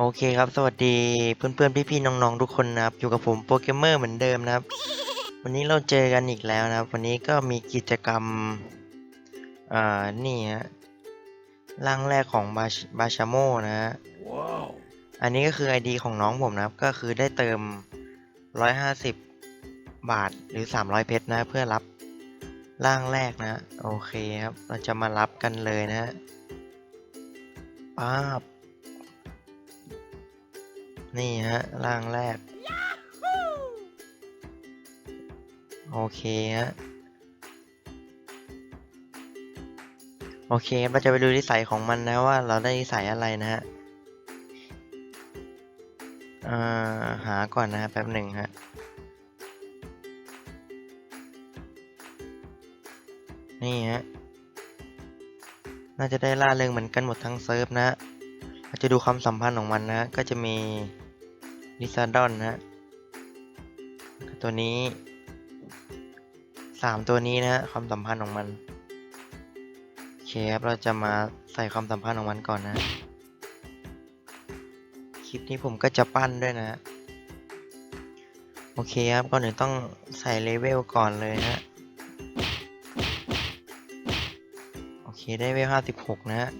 โอเคครับ สวัสดีเพื่อนๆ พี่ๆ น้องๆ ทุกคนนะครับ อยู่กับผมโปเกมเมอร์เหมือนเดิมนะครับ วันนี้เราเจอกันอีกแล้วนะครับ วันนี้ก็มีกิจกรรมอ่านี่ฮะร่างแรกของบาชบาชาโมนะฮะ Wow. อันนี้ก็คือ ID ของน้องผมนะครับ ก็คือได้เติม 150 บาทหรือ 300 เพชรนะ เพื่อรับร่างแรกนะ โอเคครับ เราจะมารับกันเลยนะฮะป้าบ นี่ฮะร่างแรก โอเคฮะ โอเคครับเราจะไปดูนิสัยของมันนะว่าเราได้นิสัยอะไรนะฮะอ่าหาก่อนนะฮะแป๊บหนึ่งฮะ นี่ฮะ น่าจะได้ล่าเริงเหมือนกันหมดทั้งเซิร์ฟนะฮะ เราจะดูความสัมพันธ์ของมันนะฮะ ก็จะมีลิซาดอนนะฮะ ตัวนี้สามตัวนี้นะฮะความสัมพันธ์ของมันโอเคครับเราจะมาใส่ความสัมพันธ์ของมันก่อนนะ คลิปนี้ผมก็จะปั้นด้วยนะโอเคครับก่อนอื่นต้องใส่เลเวลก่อนเลยนะโอเคได้เวลห้าสิบหกนะฮะ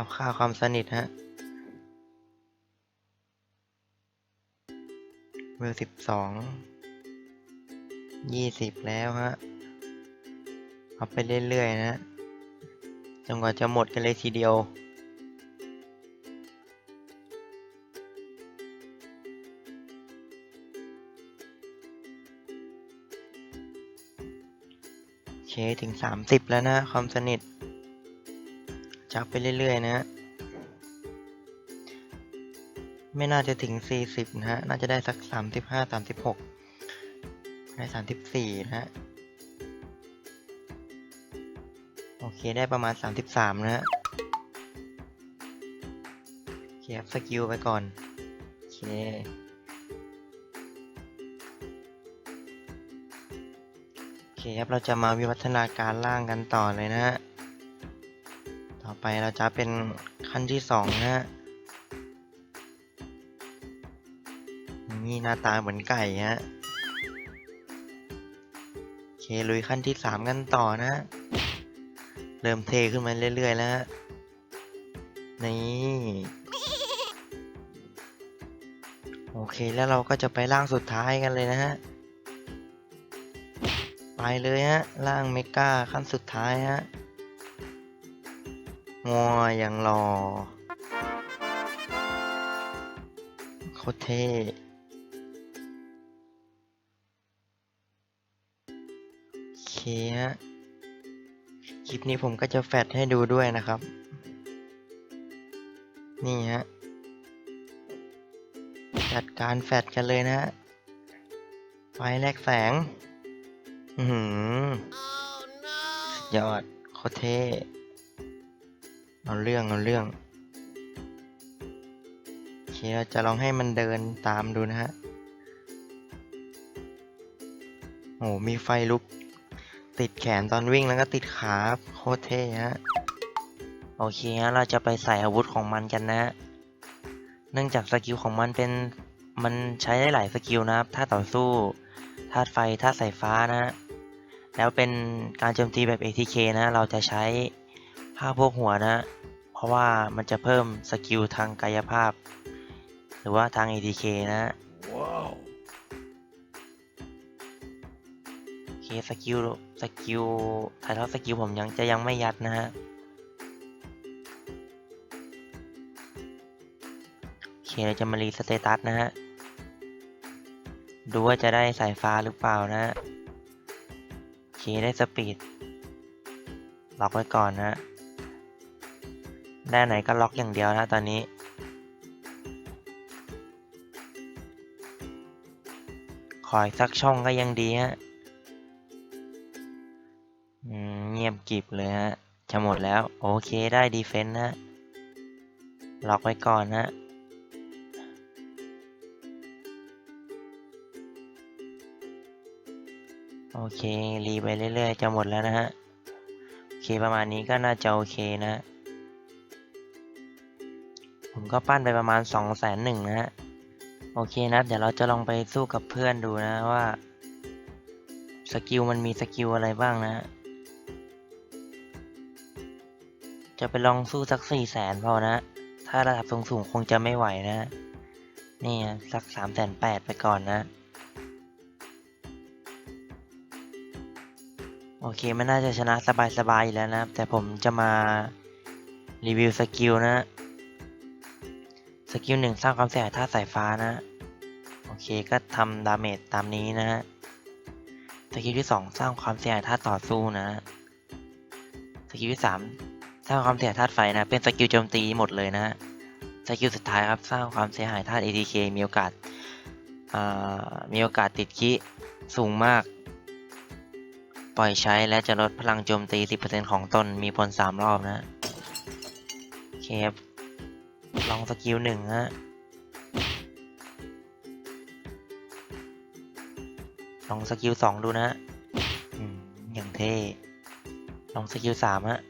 อัพค่าความสนิทฮะเวลสิบสองยี่สิบแล้วฮะ เอาไปเรื่อยๆนะจนกว่าจะหมดกันเลยทีเดียว โอเค ถึง30แล้วนะความสนิทับไปเรื่อย ๆ นะฮะ ไม่น่าจะถึง 40 นะฮะ น่าจะได้สัก 35 36 ได้ 34 นะฮะ โอเค ได้ประมาณ 33 นะฮะเคครับสกิลไปก่อน โอเคโอเคครับ เราจะมาวิวัฒนาการล่างกันต่อเลยนะฮะ ต่อไปเราจะเป็นขั้นที่สองนะฮะนี่หน้าตาเหมือนไก่ฮะโอเคลุยขั้นที่สามกันต่อนะฮะเริ่มเทขึ้นมาเรื่อยๆแล้วฮะนี่โอเคแล้วเราก็จะไปล่างสุดท้ายกันเลยนะฮะไปเลยฮะล่างเมกาขั้นสุดท้ายฮะ งัวยังรอโคตรเท่โอเคฮะคลิปนี้ผมก็จะแฟดให้ดูด้วยนะครับ นี่ฮะ จัดการแฟดกันเลยนะฮะ ไฟแลกแสง อือหือสุดยอดโคตรเท่ เอาเรื่องเอาเรื่องโอเคเราจะลองให้มันเดินตามดูนะฮะโอ้มีไฟลุก ติดแขนตอนวิ่งแล้วก็ติดขาโคตรเท่ฮะโอเคฮะเราจะไปใส่อาวุธของมันกันนะฮะเนื่องจากสกิลของมันเป็นมันใช้ได้หลายสกิลนะครับถ้าต่อสู้ธาตุไฟธาตุสายฟ้านะฮะแล้วเป็นการโจมตีแบบ ATK นะ เราจะใช้ผ้าโพกหัวนะ เพราะว่ามันจะเพิ่มสกิลทางกายภาพ หรือว่าทาง ATK นะ Wow. โอเคสกิลสกิลถ่ายทอดสกิลผมยังจะยังไม่ยัดนะฮะโอเคเราจะมารีสเตตัสนะฮะดูว่าจะได้สายฟ้าหรือเปล่านะฮะโอเคได้สปีดล็อกไว้ก่อนนะฮะ ได้ไหนก็ล็อกอย่างเดียวนะตอนนี้ขออีกสักช่องก็ยังดีฮะเงียบกิบเลยฮะ จะหมดแล้ว โอเคได้ดีเฟนต์นะล็อกไว้ก่อนนะโอเค รีไปเรื่อยๆ จะหมดแล้วนะฮะ โอเค ประมาณนี้ก็น่าจะโอเคนะ ก็ปั้นไปประมาณสองแสนหนึ่งนะฮะ โอเคนะ เดี๋ยวเราจะลองไปสู้กับเพื่อนดูนะว่า สกิลมันมีสกิลอะไรบ้างนะ จะไปลองสู้สักสี่แสนพอนะ ถ้าระดับสูงๆคงจะไม่ไหวนะ นี่อะสักสามแสนแปดไปก่อนนะโอเคไม่น่าจะชนะสบายๆอยู่แล้วนะครับ แต่ผมจะมารีวิวสกิลนะ สกิลหนึ่งสร้างความเสียหายท่าตุสายฟ้านะ โอเคก็ทำดาเมจตามนี้นะสกิลที่สองสร้างความเสียหายท่าตุต่อสู้นะสกิลที่สามสร้างความเสียหายธาตุไฟนะ เป็นสกิลโจมตีหมดเลยนะสกิลสุดท้ายครับสร้างความเสียหายธาตุ ATK มีโอกาสมีโอกาสติดคิสูงมาก ปล่อยใช้และจะลดพลังโจมตี 10%ของตนมีผล3รอบนะ โอเคครับ ลองสกิลหนึ่งฮะ ลองสกิลสองดูนะฮะออย่างเท่ ลองสกิลสามฮะ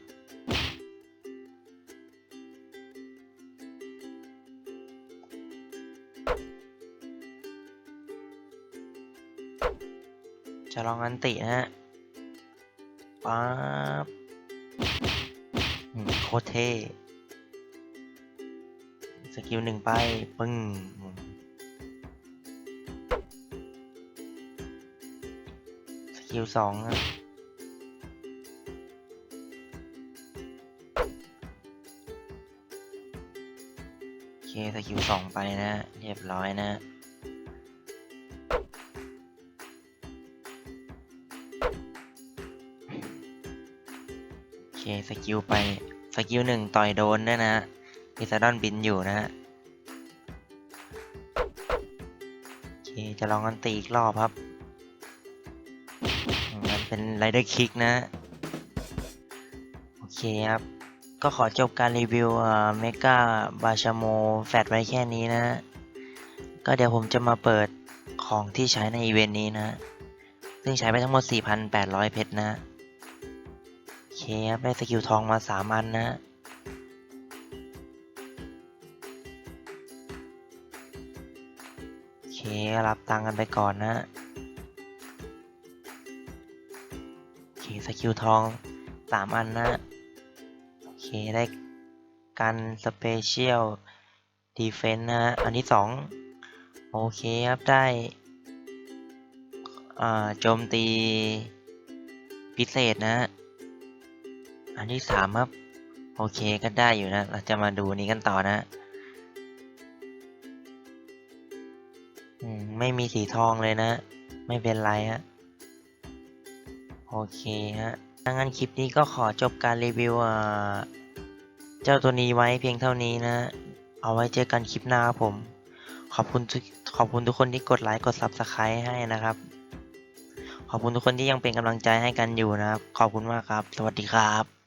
จะลองอันตินะฮะป๊าบโคตรเท่ สกิลหนึ่งไป ปึ้ง สกิลสองโอเค สกิลสองไปนะ เรียบร้อยนะโอเคสกิลไป สกิลหนึ่งต่อยโดนด้วยนะ พิซาดอนบินอยู่นะฮะโอเคจะลองกันตีอีกรอบครับมันเป็นไรเดอร์คิกนะโอเคครับ ก็ขอจบการรีวิวเมกาบาชาโมแฟดไว้แค่นี้นะก็เดี๋ยวผมจะมาเปิดของที่ใช้ในอีเวนต์นี้นะ ซึ่งใช้ไปทั้งหมด 4,800 เพชรนะ โอเคครับได้สกิลทองมาสามอันนะ เค รับตังกันไปก่อนนะโอเคสกิลทองสามอันนะ โอเค ได้กันสเปเชียลดีเฟนต์นะฮะ อันที่สองโอเคครับ ได้โจมตีพิเศษนะฮะอันที่สามครับ โอเคก็ได้อยู่นะ เราจะมาดูนี้กันต่อนะ ไม่มีสีทองเลยนะ ไม่เป็นไรฮะ โอเคฮะดังนั้นคลิปนี้ก็ขอจบการรีวิวเจ้าตัวนี้ไว้เพียงเท่านี้นะ เอาไว้เจอกันคลิปหน้าครับผม ขอบคุณขอบคุณทุกคนที่กดไลค์กด Subscribe ให้นะครับ ขอบคุณทุกคนที่ยังเป็นกำลังใจให้กันอยู่นะครับ ขอบคุณมากครับ สวัสดีครับ